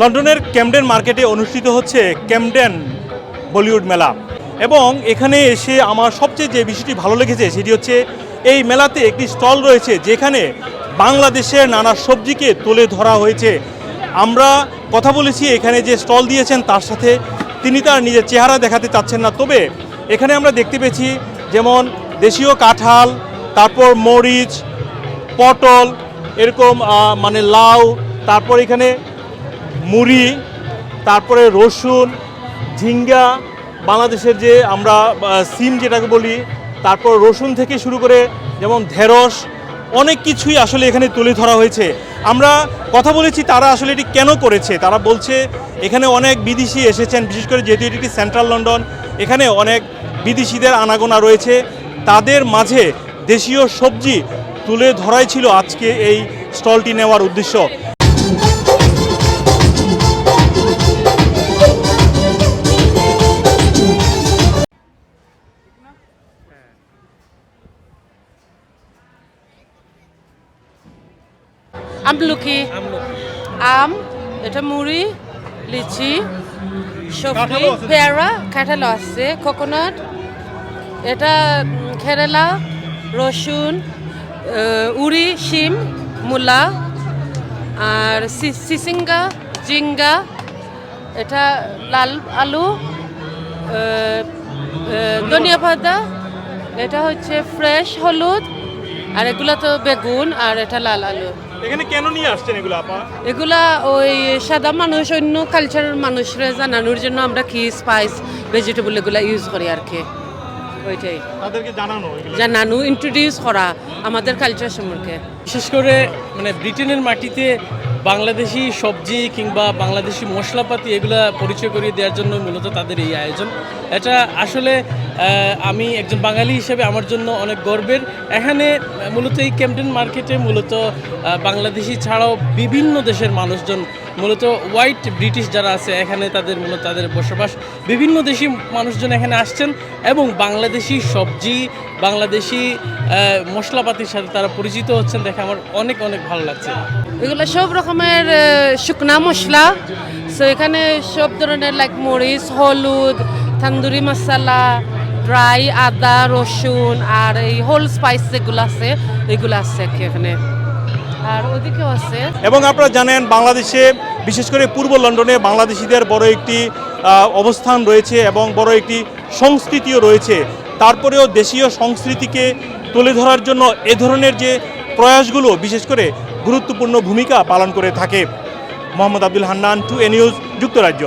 লন্ডনের ক্যামডেন মার্কেটে অনুষ্ঠিত হচ্ছে ক্যামডেন বলিউড মেলা। এবং এখানে এসে আমার সবচেয়ে যে বিষয়টি ভালো লেগেছে সেটি হচ্ছে এই মেলাতে একটি স্টল রয়েছে যেখানে বাংলাদেশের নানা সবজিকে তুলে ধরা হয়েছে। আমরা কথা বলেছি এখানে যে স্টল দিয়েছেন তার সাথে তিনি তার নিজের চেহারা দেখাতে চাচ্ছেন না। তবে এখানে আমরা দেখতে পেয়েছি যেমন দেশীয় কাঁঠাল, তারপর মরিচ, পটল, এরকম মানে লাউ, তারপর এখানে মুড়ি, তারপরে রসুন, ঝিঙ্গা, বাংলাদেশের যে আমরা সিম যেটাকে বলি, তারপর রসুন থেকে শুরু করে যেমন ঢেঁড়স, অনেক কিছুই আসলে এখানে তুলে ধরা হয়েছে। আমরা কথা বলেছি তারা আসলে এটি কেন করেছে? তারা বলছে, এখানে অনেক বিদেশি এসেছেন, বিশেষ করে যেহেতু এটি একটি সেন্ট্রাল লন্ডন, এখানে অনেক বিদেশিদের আনাগোনা রয়েছে। তাদের মাঝে দেশীয় সবজি তুলে ধরাই ছিল আজকে এই স্টলটি নেওয়ার উদ্দেশ্য। আমলকি। আম, এটা মুড়ি, লিচি, সবজি, পেয়ারা, কাঁঠাল আছে কোকোনাট এটা কেরালা, রসুন উড়ি, শিম, মূলা, আর সিসিঙ্গা, জিঙ্গা, এটা লাল আলু ধনিয়া পাতা, এটা হচ্ছে ফ্রেশ হলুদ, আর এগুলো তো বেগুন, আর এটা লাল আলু। এখানে কেন নিয়ে আসছেন এগুলো আপা? এগুলা ওই সাদা মানুষ অন্য কালচারের মানুষরা জানানোর জন্য আমরা কি স্পাইস ভেজিটেবল এগুলা ইউজ করি আর কি। ওইটাই। তাদেরকে জানানো জানানো ইন্ট্রোডিউস করা আমাদের কালচার সম্পর্কে। বিশেষ করে মানে ব্রিটেনের মাটিতে বাংলাদেশি সবজি কিংবা বাংলাদেশি মশলাপাতি এগুলা পরিচয় করিয়ে দেওয়ার জন্য মূলত তাদের এই আয়োজন। এটা আসলে আমি একজন বাঙালি হিসেবে আমার জন্য অনেক গর্বের। এখানে মূলত এই ক্যাম্পটেন মার্কেটে মূলত বাংলাদেশি ছাড়াও বিভিন্ন দেশের মানুষজন, মূলত হোয়াইট ব্রিটিশ যারা আছে, এখানে তাদের মূলত তাদের বসবাস। বিভিন্ন দেশি মানুষজন এখানে আসছেন এবং বাংলাদেশি সবজি, বাংলাদেশি মশলাপাতির সাথে তারা পরিচিত হচ্ছেন দেখে আমার অনেক অনেক ভালো লাগছে। এগুলো সব রকমের শুকনা মশলা। সো এখানে সব ধরনের লাইক মরিচ, হলুদ, তান্দুরি মশলা ড্রাই, আদা, রসুন আর এই হোল স্পাইস যেগুলো আছে, এগুলো আছে আর কি এখানে। আর ওদিকেও আছে। এবং আপনারা জানেন, বাংলাদেশে বিশেষ করে পূর্ব লন্ডনে বাংলাদেশিদের বড় একটি অবস্থান রয়েছে এবং বড় একটি সংস্কৃতিও রয়েছে। তারপরেও দেশীয় সংস্কৃতিকে তুলে ধরার জন্য এ ধরনের যে প্রয়াসগুলো বিশেষ করে গুরুত্বপূর্ণ ভূমিকা পালন করে থাকে। Mohammad Abdul Hannan, two A news, যুক্তরাজ্য।